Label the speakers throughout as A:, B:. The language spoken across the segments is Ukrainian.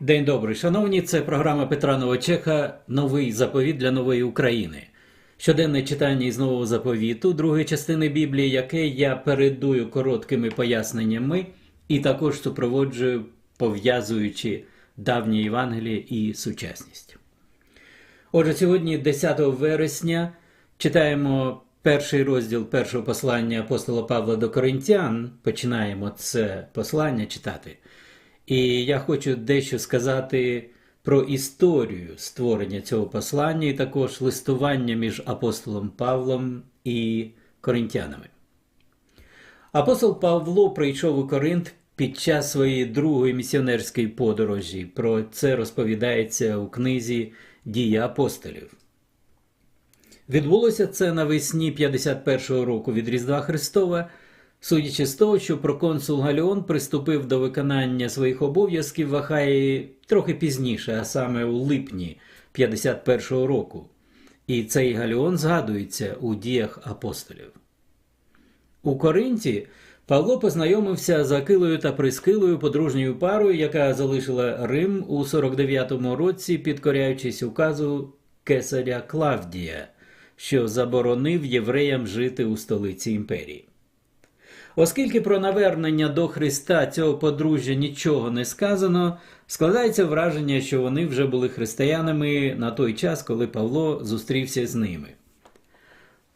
A: День добрий, шановні. Це програма Петра Новочеха Новий заповіт для нової України. Щоденне читання із нового заповіту, другої частини Біблії, яке я передую короткими поясненнями і також супроводжую, пов'язуючи давнє Євангеліє і сучасність. Отже, сьогодні, 10 вересня, читаємо перший розділ першого послання апостола Павла до Коринтян. Починаємо це послання читати. І я хочу дещо сказати про історію створення цього послання і також листування між апостолом Павлом і коринтянами. Апостол Павло прийшов у Коринт під час своєї другої місіонерської подорожі. Про це розповідається у книзі Дії апостолів. Відбулося це навесні 51-го року від Різдва Христова, судячи з того, що проконсул Галіон приступив до виконання своїх обов'язків в Ахаї трохи пізніше, а саме у липні 51-го року. І цей Галіон згадується у діях апостолів. У Коринті Павло познайомився з Акилою та Прискилою, подружньою парою, яка залишила Рим у 49-му році, підкоряючись указу кесаря Клавдія, що заборонив євреям жити у столиці імперії. Оскільки про навернення до Христа цього подружжя нічого не сказано, складається враження, що вони вже були християнами на той час, коли Павло зустрівся з ними.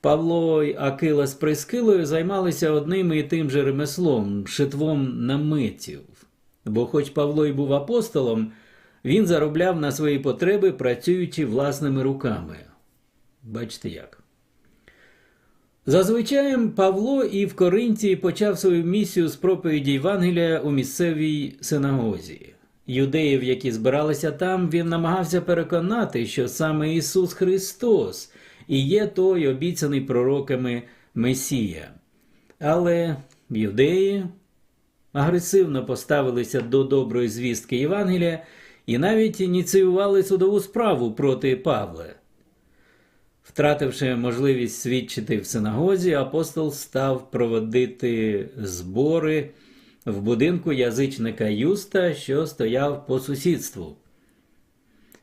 A: Павло й Акила з Прискилою займалися одним і тим же ремеслом, шитвом наметів. Бо, хоч Павло й був апостолом, він заробляв на свої потреби, працюючи власними руками. Бачите як. Зазвичай Павло і в Коринті почав свою місію з проповіді Євангелія у місцевій синагозі. Юдеїв, які збиралися там, він намагався переконати, що саме Ісус Христос і є той обіцяний пророками Месія. Але юдеї агресивно поставилися до доброї звістки Євангелія і навіть ініціювали судову справу проти Павла. Втративши можливість свідчити в синагозі, апостол став проводити збори в будинку язичника Юста, що стояв по сусідству.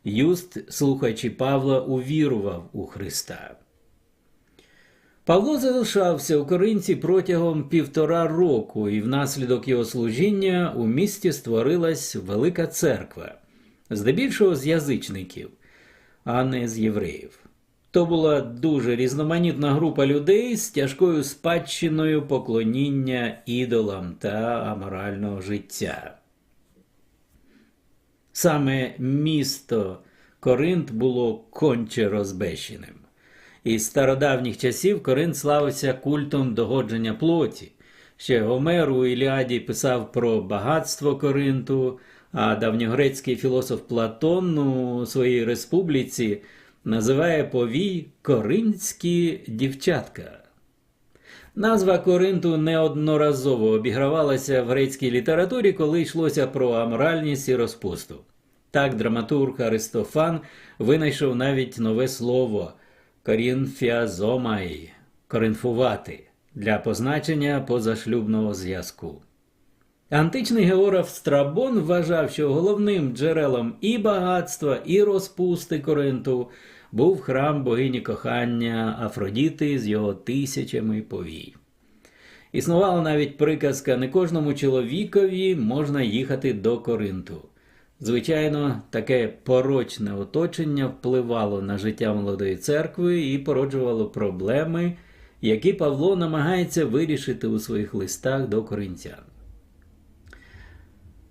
A: Юст, слухаючи Павла, увірував у Христа. Павло залишався у Коринці протягом півтора року, і внаслідок його служіння у місті створилась велика церква, здебільшого з язичників, а не з євреїв. То була дуже різноманітна група людей з тяжкою спадщиною поклоніння ідолам та аморального життя. Саме місто Коринт було конче розбещеним. Із стародавніх часів Коринт славився культом догодження плоті. Ще Гомер у Іліаді писав про багатство Коринту, а давньогрецький філософ Платон у своїй республіці називає повій коринські дівчатка. Назва Коринту неодноразово обігравалася в грецькій літературі, коли йшлося про аморальність і розпусту. Так драматург Аристофан винайшов навіть нове слово корінфіазомай коринфувати для позначення позашлюбного зв'язку. Античний географ Страбон вважав, що головним джерелом і багатства, і розпусти Коринту був храм богині кохання Афродіти з його тисячами повій. Існувала навіть приказка не кожному чоловікові можна їхати до Коринту. Звичайно, таке порочне оточення впливало на життя молодої церкви і породжувало проблеми, які Павло намагається вирішити у своїх листах до коринтян.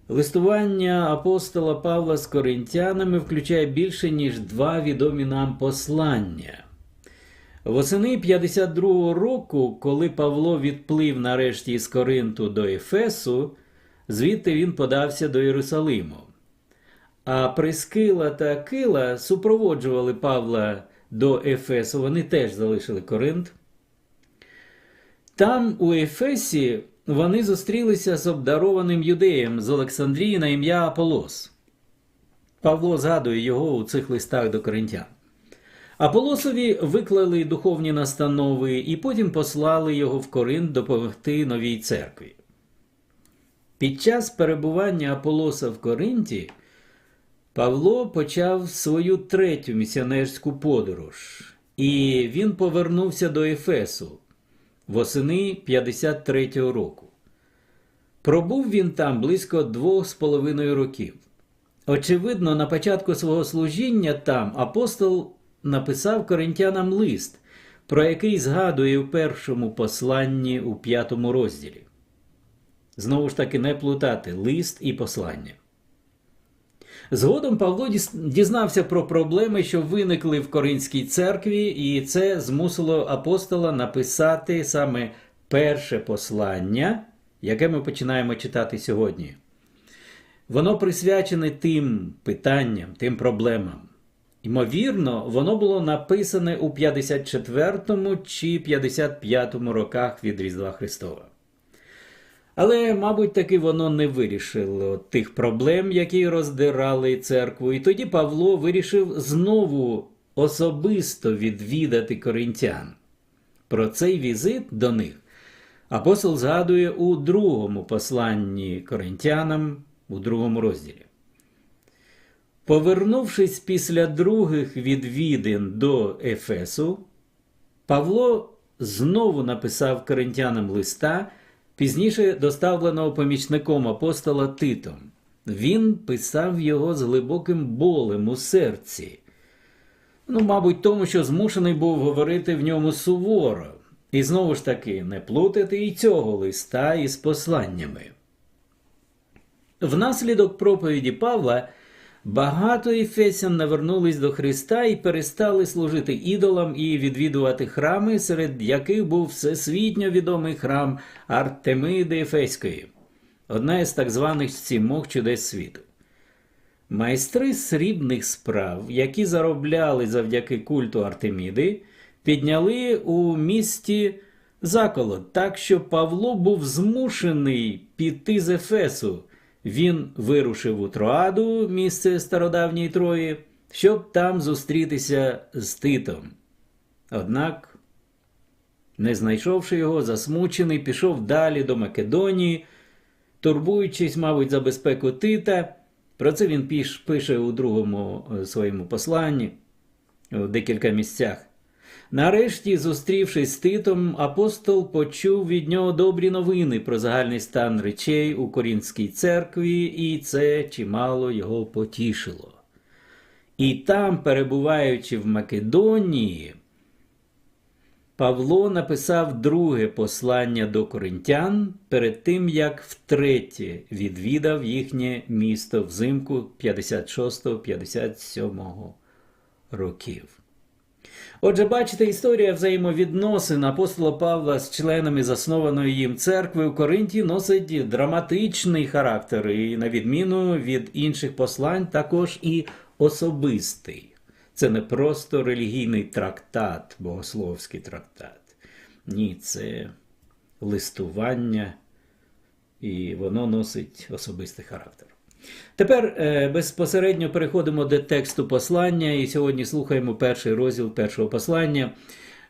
A: Листування апостола Павла з коринтянами включає більше, ніж два відомі нам послання. Восени 52-го року, коли Павло відплив нарешті з Коринту до Ефесу, звідти він подався до Єрусалиму. А Прискила та Акила супроводжували Павла до Ефесу, вони теж залишили Коринт. Там, у Ефесі, вони зустрілися з обдарованим юдеєм з Олександрії на ім'я Аполос. Павло згадує його у цих листах до коринтян. Аполосові виклали духовні настанови і потім послали його в Коринт допомогти новій церкві. Під час перебування Аполоса в Коринті Павло почав свою третю місіонерську подорож, і він повернувся до Ефесу восени 53-го року. Пробув він там близько двох з половиною років. Очевидно, на початку свого служіння там апостол написав коринтянам лист, про який згадує в першому посланні у п'ятому розділі. Знову ж таки, не плутати лист і послання. Згодом Павло дізнався про проблеми, що виникли в Коринській церкві, і це змусило апостола написати саме перше послання, яке ми починаємо читати сьогодні. Воно присвячене тим питанням, тим проблемам. Ймовірно, воно було написане у 54 чи 55 роках від Різдва Христова. Але, мабуть, таки воно не вирішило тих проблем, які роздирали церкву. І тоді Павло вирішив знову особисто відвідати коринтян. Про цей візит до них апостол згадує у другому посланні коринтянам, у другому розділі. Повернувшись після других відвідин до Ефесу, Павло знову написав коринтянам листа, пізніше доставленого помічником апостола Титом. Він писав його з глибоким болем у серці. Ну, мабуть, тому, що змушений був говорити в ньому суворо. І знову ж таки, не плутати і цього листа із посланнями. Внаслідок проповіді Павла багато ефесян навернулись до Христа і перестали служити ідолам і відвідувати храми, серед яких був всесвітньо відомий храм Артемиди Ефеської, одна із так званих сімох чудес світу. Майстри срібних справ, які заробляли завдяки культу Артеміди, підняли у місті заколот, так що Павло був змушений піти з Ефесу. Він вирушив у Троаду, місце стародавньої Трої, щоб там зустрітися з Титом. Однак, не знайшовши його, засмучений, пішов далі до Македонії, турбуючись, мабуть, за безпеку Тита. Про це він пише у другому е, своєму посланні в декілька місцях. Нарешті, зустрівшись з Титом, апостол почув від нього добрі новини про загальний стан речей у Корінській церкві, і це чимало його потішило. І там, перебуваючи в Македонії, Павло написав друге послання до коринтян перед тим, як втретє відвідав їхнє місто взимку 56-57 років. Отже, бачите, історія взаємовідносин апостола Павла з членами заснованої їм церкви у Коринті носить драматичний характер, і, на відміну від інших послань, також і особистий. Це не просто релігійний трактат, богословський трактат. Ні, це листування, і воно носить особистий характер. Тепер е, безпосередньо переходимо до тексту послання, і сьогодні слухаємо перший розділ першого послання.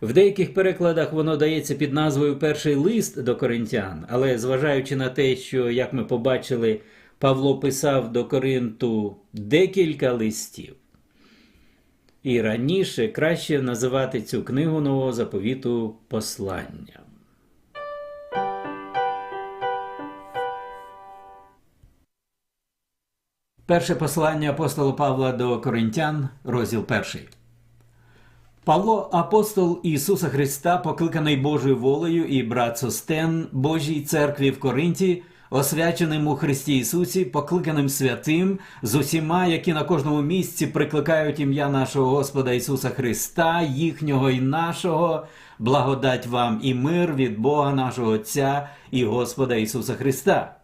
A: В деяких перекладах воно дається під назвою Перший лист до коринтян, але зважаючи на те, що, як ми побачили, Павло писав до Коринту декілька листів. І раніше краще називати цю книгу нового заповіту посланням. Перше послання апостола Павла до Коринтян, розділ перший. Павло, апостол Ісуса Христа, покликаний Божою волею і брат Состен Божій церкві в Коринті, освяченим у Христі Ісусі, покликаним святим, з усіма, які на кожному місці прикликають ім'я нашого Господа Ісуса Христа, їхнього і нашого, благодать вам і мир від Бога нашого Отця і Господа Ісуса Христа.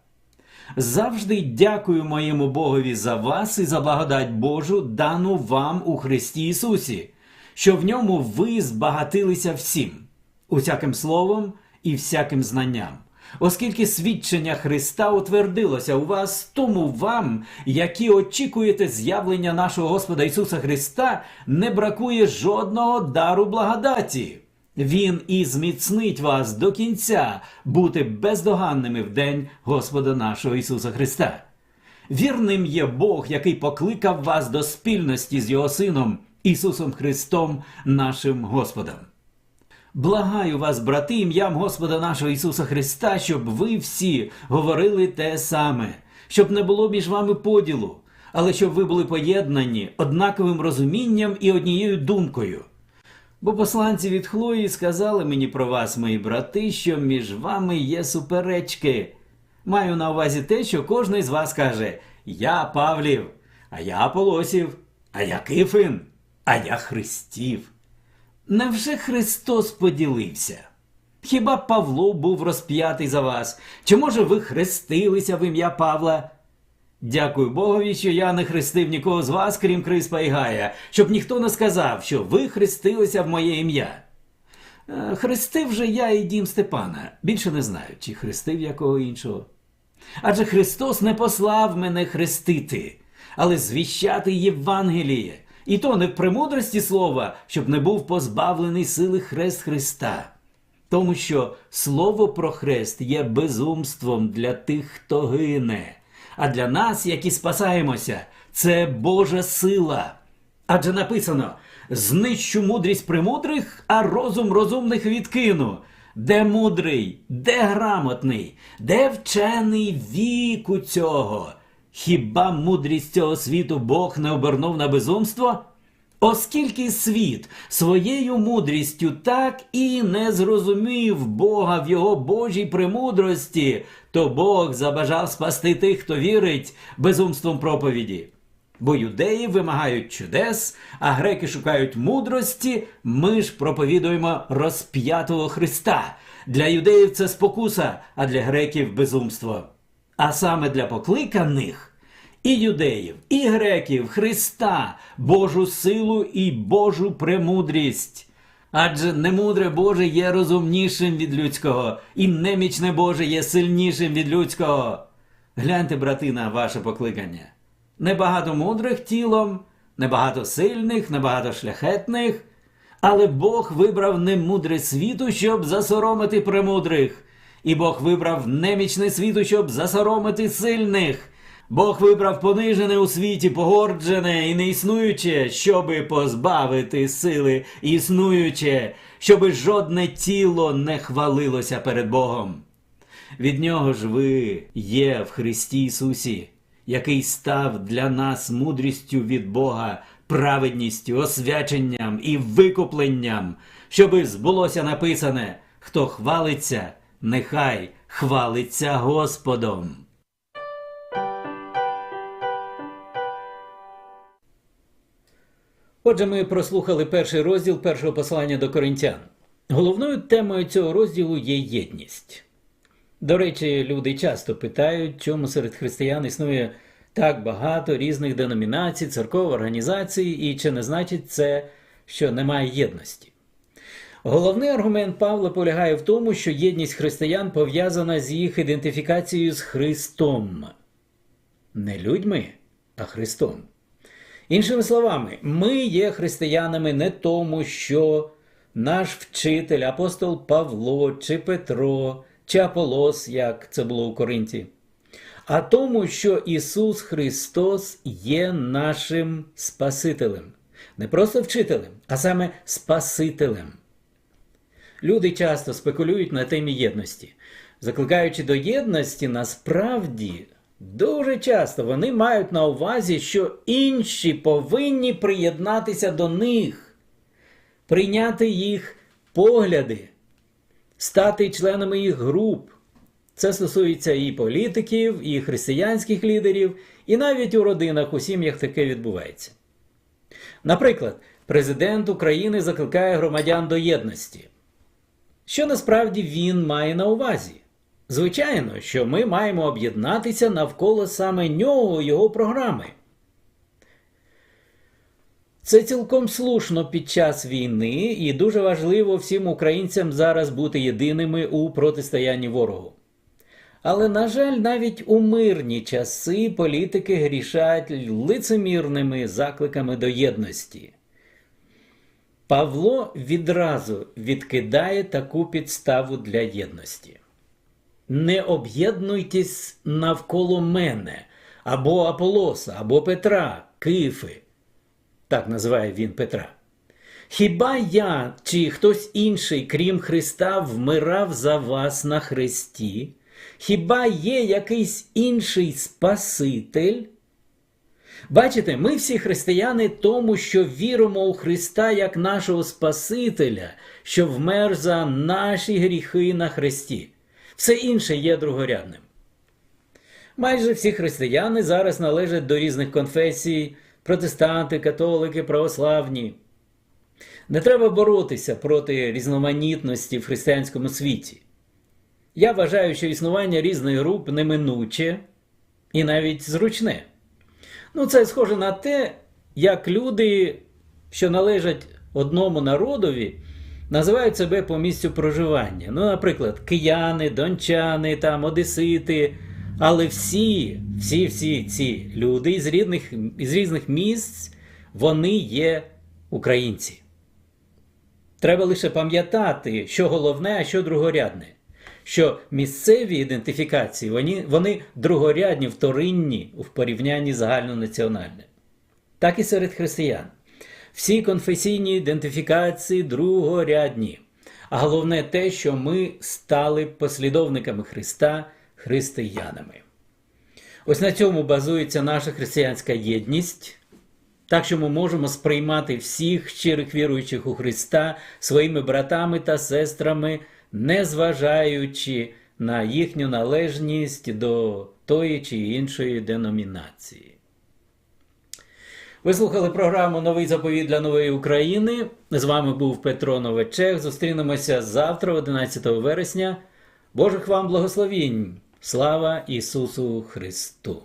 A: Завжди дякую моєму Богові за вас і за благодать Божу, дану вам у Христі Ісусі, що в ньому ви збагатилися всім, усяким словом і всяким знанням. Оскільки свідчення Христа утвердилося у вас, тому вам, які очікуєте з'явлення нашого Господа Ісуса Христа, не бракує жодного дару благодаті. Він і зміцнить вас до кінця бути бездоганними в день Господа нашого Ісуса Христа. Вірним є Бог, який покликав вас до спільності з Його Сином Ісусом Христом, нашим Господом. Благаю вас, брати, ім'ям Господа нашого Ісуса Христа, щоб ви всі говорили те саме, щоб не було між вами поділу, але щоб ви були поєднані однаковим розумінням і однією думкою. Бо посланці від Хлої сказали мені про вас, мої брати, що між вами є суперечки. Маю на увазі те, що кожен з вас каже: Я Павлів, а я Аполосів, а я Кифин, а я Христів. Невже Христос поділився? Хіба Павло був розп'ятий за вас? Чи може ви хрестилися в ім'я Павла? Дякую Богові, що я не хрестив нікого з вас, крім Криспа і Гая, щоб ніхто не сказав, що ви хрестилися в моє ім'я. Е, Хрестив же я і дім Степана. Більше не знаю, чи хрестив якого іншого. Адже Христос не послав мене хрестити, але звіщати Євангеліє, і то не в премудрості слова, щоб не був позбавлений сили хрест Христа. Тому що слово про хрест є безумством для тих, хто гине, а для нас, які спасаємося, це Божа сила. Адже написано: знищу мудрість премудрих, а розум розумних відкину. Де мудрий, де грамотний, де вчений віку цього? Хіба мудрість цього світу Бог не обернув на безумство? Оскільки світ своєю мудрістю так і не зрозумів Бога в його Божій премудрості, то Бог забажав спасти тих, хто вірить безумством проповіді. Бо юдеї вимагають чудес, а греки шукають мудрості. Ми ж проповідуємо розп'ятого Христа. Для юдеїв це спокуса, а для греків безумство. А саме для покликаних і юдеїв, і греків, Христа, Божу силу і Божу премудрість. Адже немудре Боже є розумнішим від людського, і немічне Боже є сильнішим від людського. Гляньте, брати, на ваше покликання. Небагато мудрих тілом, небагато сильних, небагато шляхетних, але Бог вибрав немудре світу, щоб засоромити премудрих, і Бог вибрав немічне світу, щоб засоромити сильних. Бог вибрав понижене у світі, погорджене і неіснуюче, щоби позбавити сили існуюче, щоби жодне тіло не хвалилося перед Богом. Від нього ж ви є в Христі Ісусі, який став для нас мудрістю від Бога, праведністю, освяченням і викупленням, щоби збулося написане: хто хвалиться, нехай хвалиться Господом. Отже, ми прослухали перший розділ першого послання до коринтян. Головною темою цього розділу є єдність. До речі, люди часто питають, чому серед християн існує так багато різних деномінацій, церков, організацій, і чи не значить це, що немає єдності. Головний аргумент Павла полягає в тому, що єдність християн пов'язана з їх ідентифікацією з Христом. Не людьми, а Христом. Іншими словами, ми є християнами не тому, що наш вчитель, апостол Павло, чи Петро, чи Аполос, як це було у Коринті, а тому, що Ісус Христос є нашим Спасителем. Не просто вчителем, а саме Спасителем. Люди часто спекулюють на темі єдності. Закликаючи до єдності, насправді Дуже часто вони мають на увазі, що інші повинні приєднатися до них, прийняти їх погляди, стати членами їх груп. Це стосується і політиків, і християнських лідерів, і навіть у родинах у сім'ях таке відбувається. Наприклад, президент України закликає громадян до єдності. Що насправді він має на увазі? Звичайно, що ми маємо об'єднатися навколо саме нього його програми. Це цілком слушно під час війни, і дуже важливо всім українцям зараз бути єдиними у протистоянні ворогу. Але, на жаль, навіть у мирні часи політики грішать лицемірними закликами до єдності. Павло відразу відкидає таку підставу для єдності. Не об'єднуйтесь навколо мене, або Аполоса, або Петра, Кифи. Так називає він Петра. Хіба я чи хтось інший, крім Христа, вмирав за вас на хресті? Хіба є якийсь інший Спаситель? Бачите, ми всі християни тому, що віримо у Христа як нашого Спасителя, що вмер за наші гріхи на хресті. Все інше є другорядним. Майже всі християни зараз належать до різних конфесій протестанти, католики, православні. Не треба боротися проти різноманітності в християнському світі. Я вважаю, що існування різних груп неминуче і навіть зручне. Ну, це схоже на те, як люди, що належать одному народові, називають себе по місцю проживання. Ну, наприклад, кияни, дончани, там, одесити. Але всі, всі, всі ці люди із різних, із різних місць, вони є українці. Треба лише пам'ятати, що головне, а що другорядне. Що місцеві ідентифікації вони, вони другорядні, вторинні в порівнянні загальнонаціональне. Так і серед християн. Всі конфесійні ідентифікації другорядні. А головне те, що ми стали послідовниками Христа, християнами. Ось на цьому базується наша християнська єдність. Так що ми можемо сприймати всіх щирих віруючих у Христа своїми братами та сестрами, незважаючи на їхню належність до тої чи іншої деномінації. Ви слухали програму Новий заповіт для нової України. З вами був Петро Новачех. Зустрінемося завтра, 11 вересня. Божих вам благословінь! Слава Ісусу Христу!